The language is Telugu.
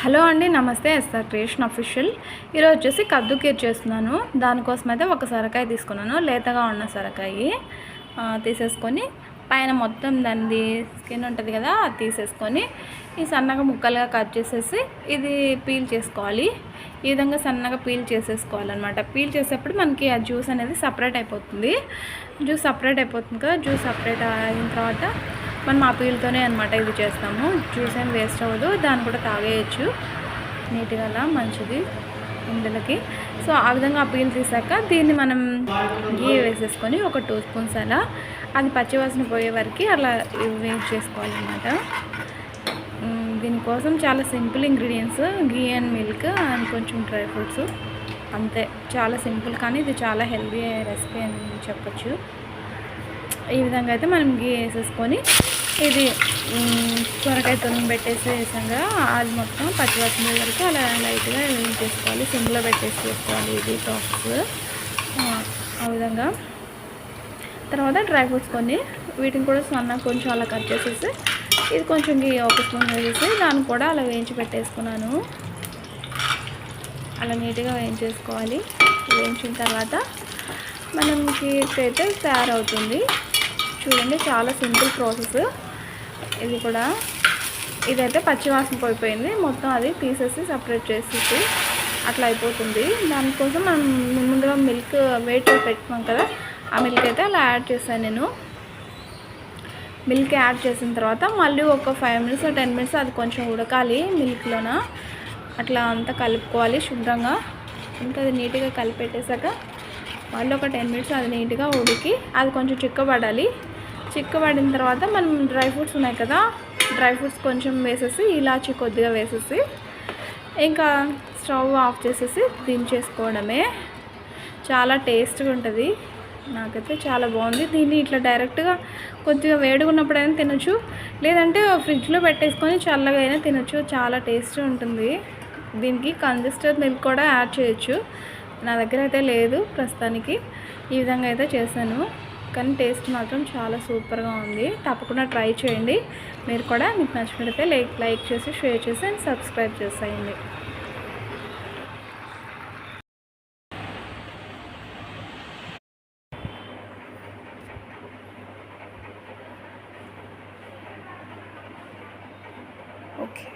హలో అండి నమస్తే ఎస్ఆర్ క్రియేషన్ అఫీషియల్. ఈరోజు వచ్చేసి కద్దు కీర్ చేస్తున్నాను. దానికోసం అయితే ఒక సొరకాయ తీసుకున్నాను లేతగా ఉన్న సొరకాయ. తీసేసుకొని పైన మొత్తం దానిది స్కిన్ ఉంటుంది కదా అది తీసేసుకొని ఈ సన్నగా ముక్కలుగా కట్ చేసేసి ఇది పీల్ చేసుకోవాలి. ఈ విధంగా సన్నగా పీల్ చేసేసుకోవాలన్నమాట. పీల్ చేసేప్పుడు మనకి ఆ జ్యూస్ అనేది సపరేట్ అయిపోతుంది. జ్యూస్ సపరేట్ అయిపోతుంది కదా జ్యూస్ సపరేట్ అయిన తర్వాత మనం ఆ పీల్తోనే అనమాట ఇది చేస్తాము. జ్యూస్ ఏం వేస్ట్ అవ్వదు. దాన్ని కూడా తాగేయచ్చు. నీట్గా అలా మంచిది ఇందులోకి సో ఆ విధంగా ఆ పీల్ తీసాక దీన్ని మనం గీ వేసేసుకొని ఒక టూ స్పూన్స్ అలా అది పచ్చివాసన పోయే వరకు అలా వేస్ట్ చేసుకోవాలన్నమాట. దీనికోసం చాలా simple ingredients ghee and milk and కొంచెం డ్రై ఫ్రూట్స్. అంతే. చాలా సింపుల్ కానీ ఇది చాలా హెల్దీ రెసిపీ అని చెప్పచ్చు. ఈ విధంగా అయితే మనం గీ వేసేసుకొని ఇది త్వరగా తొమ్మిది పెట్టేసి వేసాం కదా అది మొత్తం పచ్చివాసన వరకు అలా లైట్గా వేయించేసుకోవాలి సిమ్లో పెట్టేసి చేసుకోవాలి ఇది టాప్స్. ఆ విధంగా. తర్వాత డ్రై ఫ్రూట్స్ కొన్ని వీటిని కూడా సన్న కొంచెం అలా కట్ చేసేసి ఇది కొంచెం గీ ఒక స్పూన్ వేసేసి దాన్ని కూడా అలా వేయించి పెట్టేసుకున్నాను. అలా నీట్గా వేయించేసుకోవాలి. వేయించిన తర్వాత మనకి అయితే తయారవుతుంది. చూడండి చాలా సింపుల్ ప్రాసెస్. ఇది కూడా ఇదైతే పచ్చివాసన పోయిపోయింది. మొత్తం అది తీసేసి సపరేట్ చేసేసి అట్లా అయిపోతుంది. దానికోసం మనం ముందుగా మిల్క్ వెయిట్ పెట్టుకున్నాం కదా ఆ మిల్క్ అయితే అలా యాడ్ చేశాను నేను. మిల్క్ యాడ్ చేసిన తర్వాత మళ్ళీ ఒక ఫైవ్ మినిట్స్ టెన్ మినిట్స్ అది కొంచెం ఉడకాలి మిల్క్లోన. అట్లా అంతా కలుపుకోవాలి శుభ్రంగా. ఇంకా అది నీట్గా కలిపెట్టేశాక మళ్ళీ ఒక టెన్ మినిట్స్ అది నీట్గా ఉడికి అది కొంచెం చిక్కబడాలి. చిక్కబడిన తర్వాత మనం డ్రై ఫ్రూట్స్ ఉన్నాయి కదా డ్రై ఫ్రూట్స్ కొంచెం వేసేసి ఇలాచి కొద్దిగా వేసేసి ఇంకా స్టవ్ ఆఫ్ చేసేసి దించేసుకోవడమే. చాలా టేస్ట్గా ఉంటుంది. నాకైతే చాలా బాగుంది. దీన్ని ఇట్లా డైరెక్ట్గా కొద్దిగా వేడిగా తినొచ్చు. లేదంటే ఫ్రిడ్జ్లో పెట్టేసుకొని చల్లగా అయినా తినొచ్చు. చాలా టేస్ట్ ఉంటుంది. దీనికి కన్సిస్టర్ మిల్క్ కూడా యాడ్ చేయొచ్చు. నా దగ్గర అయితే లేదు ప్రస్తుతానికి. ఈ విధంగా అయితే చేశాను. కానీ టేస్ట్ మాత్రం చాలా సూపర్గా ఉంది. తప్పకుండా ట్రై చేయండి. మీరు కూడా మీకు నచ్చినట్లయితే లైక్ లైక్ చేసి షేర్ చేసి అండ్ సబ్స్క్రైబ్ చేసేయండి. ఓకే.